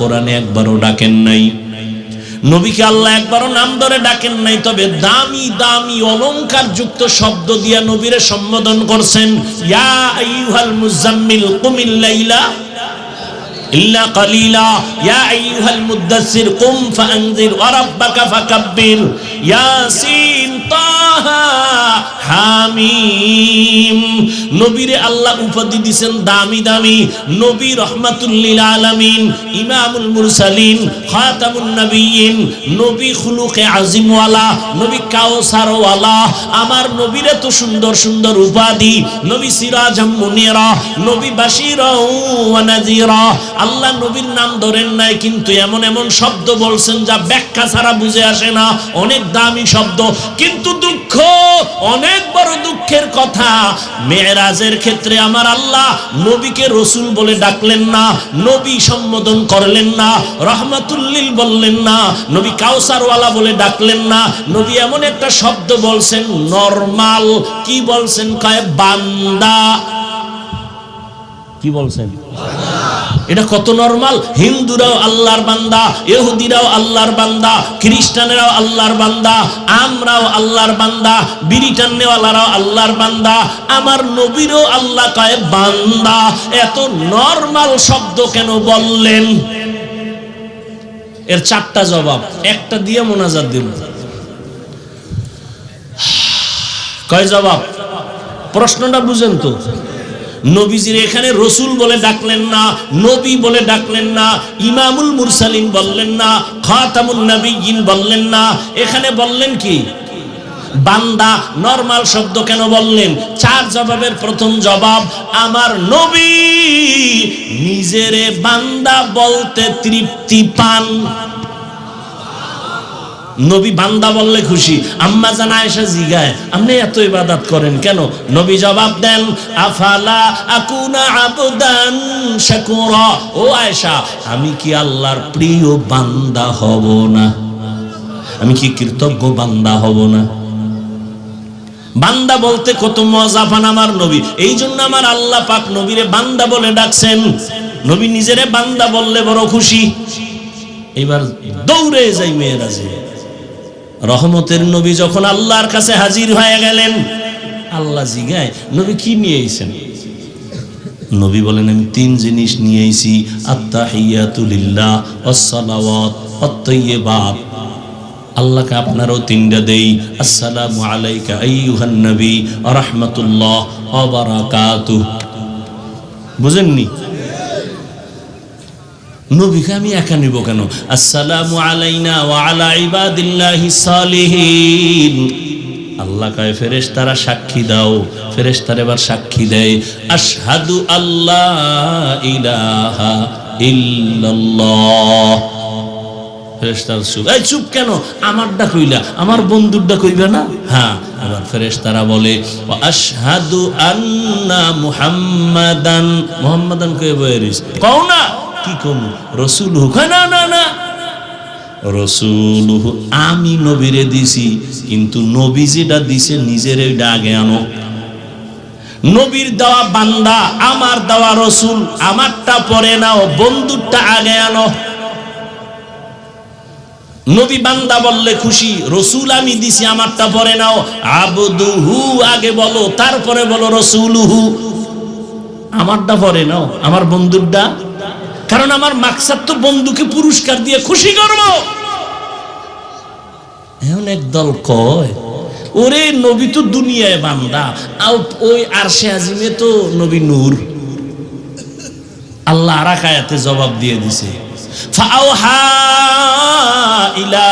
কোরআনে একবারও ডাকেন নাই। নবীকে আল্লাহ একবারও নাম ধরে ডাকেন নাই, তবে দামি দামি অলংকার যুক্ত শব্দ দিয়া নবীরে সম্বোধন করছেন, ইয়া আইয়ুহাল মুজাম্মিল, কুমিল লাইলা। ইল্লা কালিলা, ইয়া নবী রহমাতুল লিল আলামিন, ইমামুল নবী খুলুকে আজিমওয়ালা, নবী কাউসারওয়ালা আমার নবীরে তো সুন্দর সুন্দর উপাধি, নবী সিরাজাম মুনিরা, নবী বাশিরা ওয়া আল্লাহ নবীর নাম ধরেন নাই, কিন্তু এমন এমন শব্দ বলছেন যা ব্যাখ্যা ছাড়া বুঝে আসে না। অনেক দামি শব্দ, কিন্তু দুঃখ, অনেক বড় দুঃখের কথা। মেয়েরাজের ক্ষেত্রে আমার আল্লাহ নবীকে রসুল বলে ডাকলেন না, নবী সম্বোধন করলেন না, রহমাতুল্লিল বললেন না, নবী কাউসারওয়ালা বলে ডাকলেন না। নবী এমন একটা শব্দ বলছেন, নরমাল। কি বলছেন? কয়, বান্দা। কি বলছেন? এটা কত নরমাল হিন্দুরাও আল্লাহর বান্দা, ইহুদিরাও আল্লাহর বান্দা, খ্রিস্টানেরাও আল্লাহর বান্দা, আমরাও আল্লাহর বান্দা বিড়ি টান্নেওয়ালারাও আল্লাহর বান্দা, আমার নবীরও আল্লাহ কয় বান্দা। এত নরমাল শব্দ কেন বললেন? এর চারটা জবাব, একটা দিয়ে মোনাজাত দিল। কয় জবাব? প্রশ্নটা বুঝেন তো। নবীজির এখানে রসুল বলে ডাকলেন না, নবী বলে ডাকলেন না, ইমামুল মুরসালিন বললেন না, খাতামুন নবীন বললেন না। এখানে বললেন কি? বান্দা নরমাল শব্দ কেন বললেন? চার জবাবের প্রথম জবাব, আমার নবী নিজেরে বান্দা বলতে তৃপ্তি পান। নবী বান্দা বললে খুশি। আম্মা জানা এসে জিগায়, আপনি এত ইবাদত করেন কেন? নবী জবাব দেন, আফালা আকুনা আবদান ও আয়েশা, আমি কি আল্লাহর প্রিয় বান্দা হব না? আমি কি কৃতজ্ঞ বান্দা হব না? বান্দা বলতে কত মজা পান আমার নবী। এই জন্য আমার আল্লাহ পাক নবীরে বান্দা বলে ডাকছেন। নবী নিজেরে বান্দা বললে বড় খুশি। এবার দৌড়ে যাই মেয়েরা যে। রহমতের নবী যখন আল্লাহর কাছে হাজির হয়ে গেলেন, আল্লাহ জিগায়, নবী কি নিয়ে এসেছেন নবী বলেন, আমি তিন জিনিস নিয়ে এসেছি আত্মাহিয়াতুলিল্লাহ অসলাওয়াত অত্তইয়েবাত আল্লাহকে আপনারও তিনটা দেই। আসসালামু আলাইকা আইয়ুহান নবী রাহমাতুল্লাহ, ওয়া বারাকাতুহু। বুঝেননি? নবীকে আমি একা নিব কেন? আসসালামু আলাইনা ওয়া আলা ইবাদিল্লাহি সালিহিন। আল্লাহ কয়, ফেরেশতারা সাক্ষী দাও। ফেরেশতারা এবার সাক্ষী দেয়, আশহাদু আল্লাহ ইলাহা ইল্লাল্লাহ। ফেরেশতার চুপ। এই চুপ কেন? আমারটা কইলা, আমার বন্ধুরটা কইবে না? হ্যাঁ এবার ফেরেশতারা বলে আশহাদু আন্না মুহাম্মাদান। মুহাম্মাদান কই বইরিস কও না। কি কম? রসুল হুক না না না। রসুল আমি নবীরে দিছি, কিন্তু নবী যেটা দিছে নিজের ওইটা আগে আনো। নবীর দেওয়া বান্দা, আমার দেওয়া রসুল, আমারটা পরে নাও, বন্ধুরটা আগে আনো। নবী বান্দা বললে খুশি, রসুল আমি দিছি, আমারটা পরে নাও। আবদুহু আগে বলো, তারপরে বলো রসুলহু। আমারটা পরে নাও, আমার বন্ধুরটা কারণ আমার মাকসাদ তো বন্ধুকে পুরস্কার দিয়ে খুশি করব। এমন একদল কয়, ওরে নবী তো দুনিয়ায় বান্দা ওই আরশে আজিমে তো নবী নূর। আল্লাহ আরাকায়াতে জবাব দিয়ে দিছে ইলা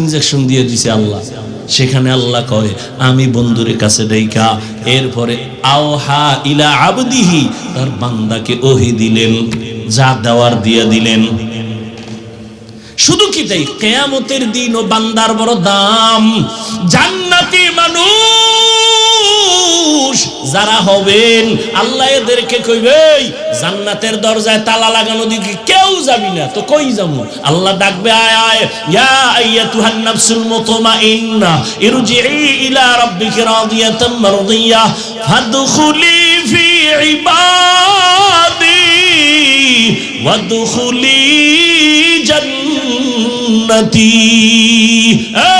ইনজেকশন দিয়ে দিছে আল্লাহ। সেখানে আল্লাহ কয়, আমি বন্ধুর কাছে দেইকা এরপরে আওহা ইলা আবদিহি তার বান্দাকে ওহি দিলেন, যা দেওয়ার দিয়া দিলেন। শুধু কি তাই? কেয়ামতের দিন ও বান্দার বড় দাম। জান্নাতি মানুষ মানুষ যারা হবেন আল্লাহ এদেরকে কইবে "এই, জান্নাতের দরজায় তালা লাগানো দিকে কেউ যাবি না তো কই যাব? আল্লাহ ডাকবে আয় আয় ইয়া আইয়াতুহান নাফসুল মুতমাইন্না ইরজিই ইলা রাব্বিকি রাদিয়াতাম মারদিয়া ফাদখুলি ফি ইবাদি ওয়াদখুলি জান্নাতি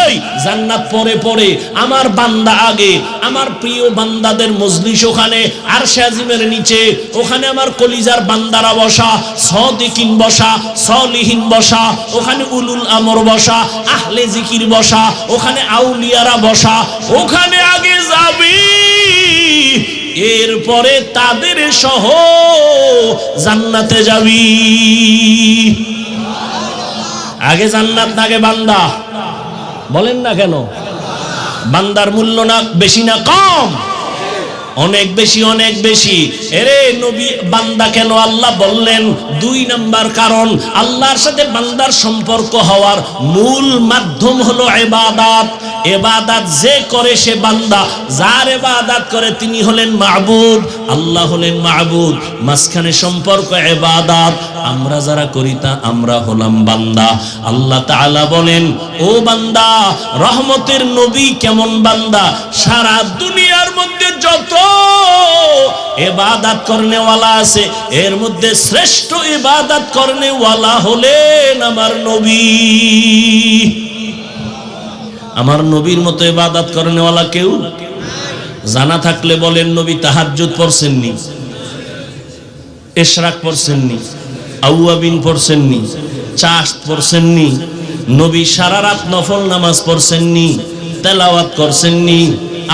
এই, জান্নাত পরে পরে আমার বান্দা আগে, আমার প্রিয় বান্দাদের মজলিস ওখানে আর শাজিমের নিচে, ওখানে আমার কলিজার বান্দারা বসা, সদিকিন বসা, সলিহীন বসা, ওখানে উলুল আমর বসা, আহলে জিকির বসা, ওখানে আউলিয়ারা বসা, ওখানে আগে যাবি। এরপরে তাদের সহ জান্নাতে যাবি। আগে জান্নাত আগে বান্দা। বলেন না কেন? বান্দার মূল্য না, বেশি না কম। অনেক বেশি অনেক বেশি। এরে নবী, বান্দা কেন আল্লাহ বললেন? দুই নাম্বার কারণ, আল্লাহর সাথে বান্দার সম্পর্ক হওয়ার মূল মাধ্যম হলো এবাদাত এবাদাত যে করে সে বান্দা, যার এবাদাত করে তিনি হলেন মাহবুদ আল্লাহ হলেন মাহবুদ মাঝখানে সম্পর্ক এবাদাত। আমরা যারা করি তা আমরা হলাম বান্দা। আল্লাহ তাআলা বলেন, ও বান্দা, রহমতের নবী কেমন বান্দা? সারা দুনিয়ার মধ্যে যত এবাদাত করনেওয়ালা আছে, এর মধ্যে শ্রেষ্ঠ ইবাদত করনেওয়ালা হলেন আমার নবী। আমার নবীর মতো ইবাদত করেনওয়ালা কেউ? জানা থাকলে বলেন, নবী তাহাজ্জুদ পড়ছেননি, এশরাক পড়ছেননি, আউয়াবিন পড়ছেননি, চাষ পড়ছেননি, নবী সারা রাত নফল নামাজ পড়ছেননি, তেলাওয়াত করছেননি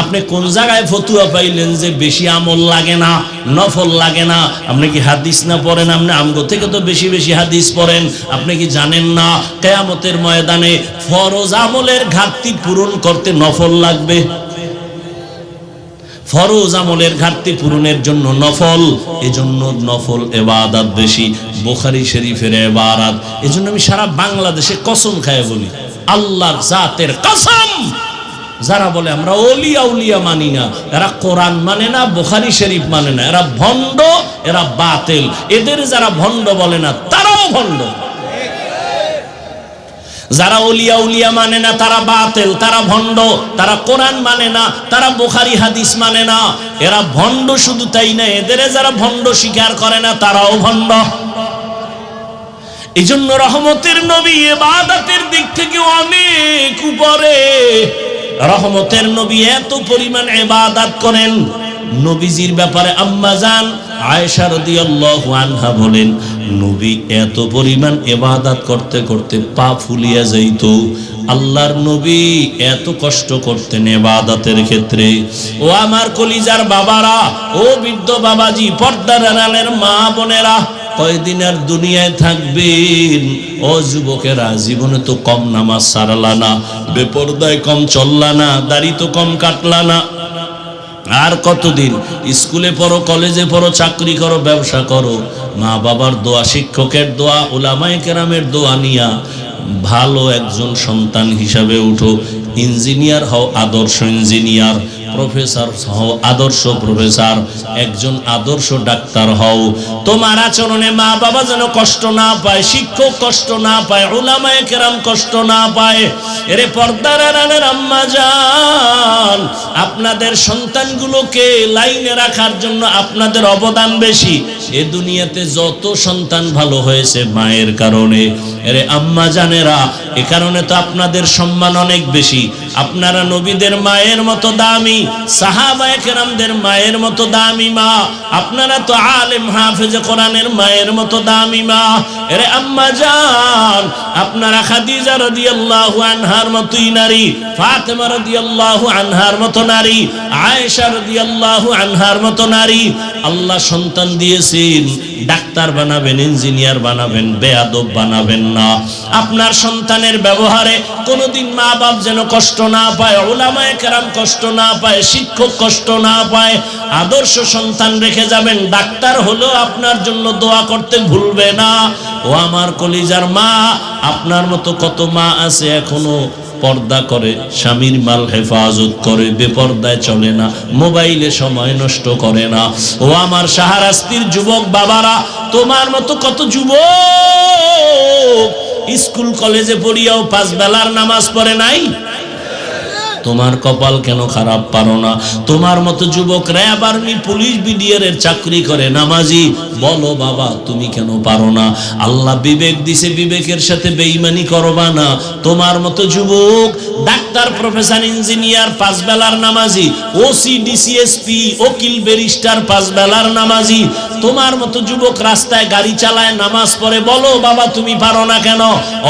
আপনি কোন জায়গায় ফতুয়া পাইলেন যে বেশি আমল লাগে না, নফল লাগে না? আপনি কি হাদিস না পড়েন? আপনি আমগো থেকে তো বেশি বেশি হাদিস পড়েন। আপনি কি জানেন না কেয়ামতের ময়দানে ফরজ আমলের ঘাটতি পূরণ করতে নফল লাগবে? ফরজ আমলের ঘাটতি পূরণের জন্য নফল, এজন্য নফল এবাদাত বেশি। বোখারি শরীফের এবারাত। এজন্য আমি সারা বাংলাদেশে কসম খায় বলি, আল্লাহর জাতের কসম যারা বলে, আমরা ওলিয়া উলিয়া মানি না। এরা কোরআন মানে না, বোখারি শরীফ মানে না। এরা ভণ্ড, এরা বাতেল। এদের যারা ভণ্ড বলে না, তারাও ভণ্ড। যারা উলিয়া উলিয়া মানে না, তারা বাতেল। তারা ভণ্ড, তারা কোরআন মানে না, তারা বোখারি হাদিস মানে না। এরা ভণ্ড শুধু তাই না, এদের যারা ভণ্ড স্বীকার করে না, তারাও ভণ্ড। এই জন্য রহমতের নবী এবাদাতের দিক থেকে অনেক উপরে। রহমতের নবী এত পরিমাণ এবাদাত করেন। নবীজির ব্যাপারে আম্মা রাদিয়াল্লাহু আনহা বলেন, নবী এত পরিমাণ এবাদাত করতে করতে পা ফুলিয়া যাইত। আল্লাহর নবী এত কষ্ট করতেন এবাদাতের ক্ষেত্রে। ও আমার কলিজার বাবারা, ও বৃদ্ধ বাবাজি পর্দার মা বোনেরা কয়দিন আর দুনিয়ায় থাকবেন? ও যুবকেরা, জীবনে তো কম নামাজ সারালা না। বেপরদায় কম চললা না, দাড়ি তো কম কাটলা না। আর কতদিন? স্কুলে পড়ো, কলেজে পড়ো, চাকরি করো, ব্যবসা করো। মা বাবার দোয়া, শিক্ষকের দোয়া ওলামায় কেরামের দোয়া নিয়া ভালো একজন সন্তান হিসাবে উঠো। ইঞ্জিনিয়ার হও, আদর্শ ইঞ্জিনিয়ার। প্রফেসর হও, আদর্শ প্রফেসর একজন আদর্শ ডাক্তার হও। তোমার আচরণে মা বাবা যেন কষ্ট না পায়, শিক্ষক কষ্ট না পায় ওলামায়ে কেরাম কষ্ট না পায়। এরে পর্দার আড়ালের আম্মা যান, আপনাদের সন্তানগুলোকে লাইনে রাখার জন্য আপনাদের অবদান বেশি। এ দুনিয়াতে যত সন্তান ভালো হয়েছে মায়ের কারণে। এরে আম্মা জানেরা, এ কারণে তো আপনাদের সম্মান অনেক বেশি। আপনারা নবীদের মায়ের মতো দামি সাহাবায়ে কেরামদের মায়ের মতো দামি মা। আপনারা তো আলেম, হাফেজে কোরআনের মায়ের মতো দামি মা। এরে আম্মা জান, আপনারা খাদিজা রাদিয়াল্লাহু আনহার মতোই নারী, ফাতেমা রাদিয়াল্লাহু আনহার মতো নারী, আয়েশা রাদিয়াল্লাহু আনহার মতো নারী। আল্লাহ সন্তান দিয়েছেন, ডাক্তার বানাবেন, ইঞ্জিনিয়ার বানাবেন, বেয়াদব বানাবেন না। আপনার সন্তানের ব্যবহারে কোনোদিন মা বাপ যেন কষ্ট না পায় ওলামায় কেরাম কষ্ট না পায়, শিক্ষক কষ্ট না পায়, আদর্শ সন্তান রেখে যাবেন, ডাক্তার হলো আপনার জন্য দোয়া করতে ভুলবে না। ও আমার কলিজার মা, আপনার মতো কত মা আছে এখনও? পর্দা করে, স্বামীর মাল হেফাজত করে, বেপর্দায় চলে না, মোবাইলে সময় নষ্ট করে না। ও আমার সাহারাস্তির যুবক বাবারা, তোমার মতো কত যুবক স্কুল কলেজে পড়িয়াও পাঁচ বেলার নামাজ পড়ে নাই? তোমার কপাল কেন খারাপ পারো না? তোমার মতো যুবক র্যাব আর্মি, পুলিশ বিডিআর এর চাকরি করে, নামাজি। বলো বাবা, তুমি কেন পারো না? আল্লাহ বিবেক দিছে, বিবেকের সাথে বেইমানি করবা না। তোমার মতো যুবক ডাক্তার, প্রফেসর, ইঞ্জিনিয়ার পাঁচ বেলার নামাজি ওসি ডিসিএসপি উকিল, ব্যারিস্টার পাঁচ বেলার নামাজি। তোমার মতো যুবক রাস্তায় গাড়ি চালায়, নামাজ পড়ে, বলো, বাবা, তুমি পারো না কেন?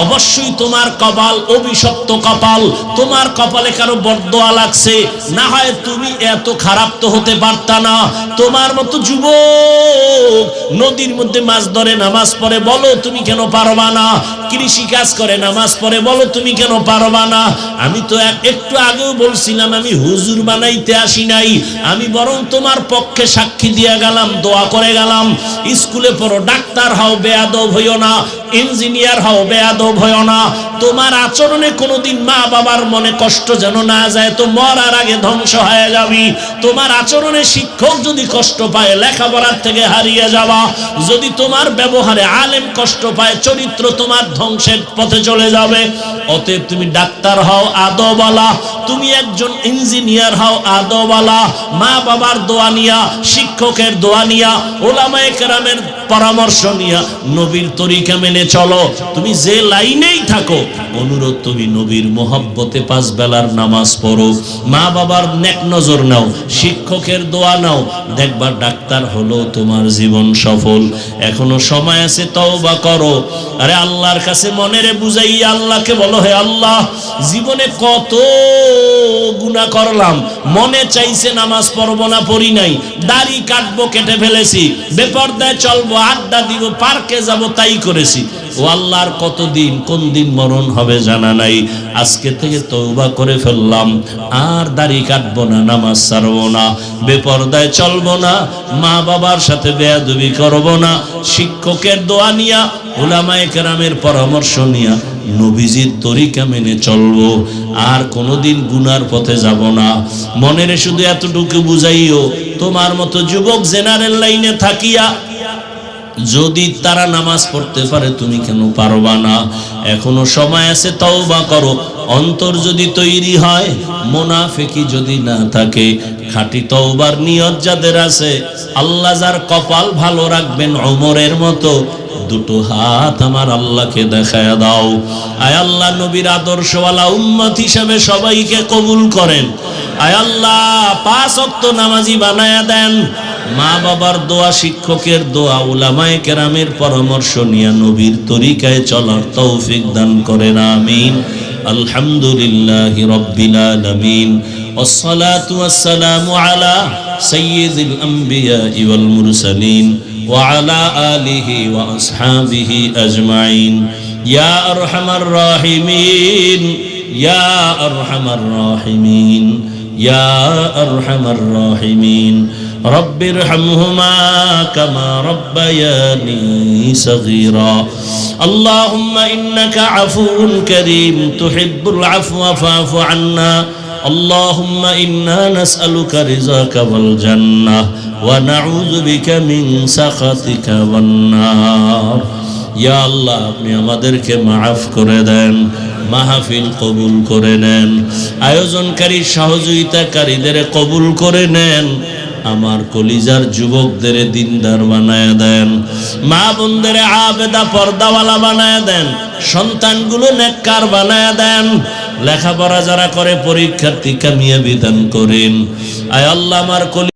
অবশ্যই তোমার কপাল অভিশপ্ত কপাল। তোমার কপালে কারও বরদোয়া লাগছে। না হয় তুমি এত খারাপ তো হতে পারতা না। তোমার মতো যুবক নদীর মধ্যে মাছ ধরে, নামাজ পড়ে, বলো, তুমি কেন পারবা না? কৃষি কাজ করে, নামাজ পড়ে, বলো, তুমি কেন পারবা না? আমি তো এক- একটু আগেও বলছিলাম, আমি হুজুর বানাইতে আসি নাই। আমি বরং তোমার পক্ষে সাক্ষী দিয়ে গেলাম, দোয়া করে গেলাম। স্কুলে পড়ো, ডাক্তার হও, বেয়াদব হইও না। ইঞ্জিনিয়ার হও, বেয়াদব হইও না। তোমার আচরণে কোনোদিন মা বাবার মনে কষ্ট যেন না যায়, তো মরার আগে ধ্বংস হয়ে যাবি। তোমার আচরণে শিক্ষক যদি কষ্ট পায়, লেখাপড়ার থেকে হারিয়ে যাওয়া যদি তোমার ব্যবহারে আলেম কষ্ট পায়, চরিত্র তোমার ধ্বংসের পথে চলে যাবে। অতএব তুমি ডাক্তার হও আদবালা তুমি একজন ইঞ্জিনিয়ার হও আদবালা মা বাবার দোয়া নিয়া, শিক্ষকের দোয়া নিয়া, ওলামায়ে কেরামের পরামর্শ নিয়া, নবীর তরিকা মেনে চলো। তুমি যে লাইনেই থাকো, অনুরোধ তুমি নবীর মোহাব্বতে পাঁচ বেলার নামাজ পড়ো। মা বাবার নেক নজর নাও, শিক্ষকের দোয়া নাও। দেখবা ডাক্তার হলো তোমার জীবন সফল। এখনও সময় আছে, তওবা করো। আরে আল্লাহর কাছে মনেরে বুঝাই, আল্লাহকে বলো, হে আল্লাহ, জীবনে কত গুনাহ করলাম। মনে চাইছে নামাজ পড়ব না পড়ি নাই। দাড়ি কাটবো, কেটে ফেলেছি। বেপর্দায় চলবো, আড্ডা দিব, পার্কে যাব, তাই করেছি। ও আল্লাহর কতদিন কোন দিন মরণ হবে জানা নাই। আজকে থেকে তৌবা করে ফেললাম। আর দাড়ি কাটবো না, নামাজ ছাড়বো না, বেপর্দায় চলবো না, মা বাবার সাথে বেয়াদবি করব না, শিক্ষকের দোয়া নিয়া ওলামায়ে কেরামের পরামর্শ নিয়া নবীজির তরিকা মেনে চলবো। আর কোনোদিন গুনার পথে যাব না। মনের শুধু এতটুকু বুঝাইও, তোমার মতো যুবক জেনারেল লাইনে থাকিয়া যদি তারা নামাজ পড়তে পারে, তুমি কেন পারবা না? এখনও সময় আছে, তওবা করো। অন্তর যদি তৈরি হয়, মোনাফেকি যদি না থাকে, খাঁটি তওবার নিয়ত যাদের আছে, আল্লাহ যার কপাল ভালো রাখবেন অমরের মতো, দুটো হাত আমার আল্লাহকে দেখায় দাও। আয় আল্লাহ, নবীর আদর্শওয়ালা উম্মত হিসাবে সবাইকে কবুল করেন। আয় আল্লাহ, পাঁচ অক্ত নামাজি বানায়া দেন। মা বাবার দোয়া শিক্ষকের দোয়া উলামায়ে কেরামের পরামর্শ নিয়ে নবীর তরিকায় চলার তৌফিক দান করেন আমিন আলহামদুলিল্লাহ রব্বিল আলামিন والصلاة والسلام على سيد الأنبياء والمرسلين وعلى آله وأصحابه أجمعين يا أرحم الراحمين يا أرحم الراحمين يا أرحم الراحمين رب ارحمهما كما ربياني صغيرا اللهم إنك عفو كريم تحب العفو فاعف عنا اللهم إنا نسألك رزاك والجنة ونعوذ بك من سخطك والنار ইয়া আল্লাহ আপনি আমাদেরকে মাফ করে দেন মাহফিল কবুল করে নেন আয়োজনকারী সহযোগিতাকারীদের কবুল করে নেন আমার কলিজার যুবকদের দিনদার বানায় দেন। মা বোনদের আবেদা পর্দাওয়ালা বানায় দেন। সন্তানগুলো নেককার বানায় দেন। লেখাপড়া যারা করে, পরীক্ষার্থী কামিয়াবি দান করেন। আয় আল্লাহ, আমার কলি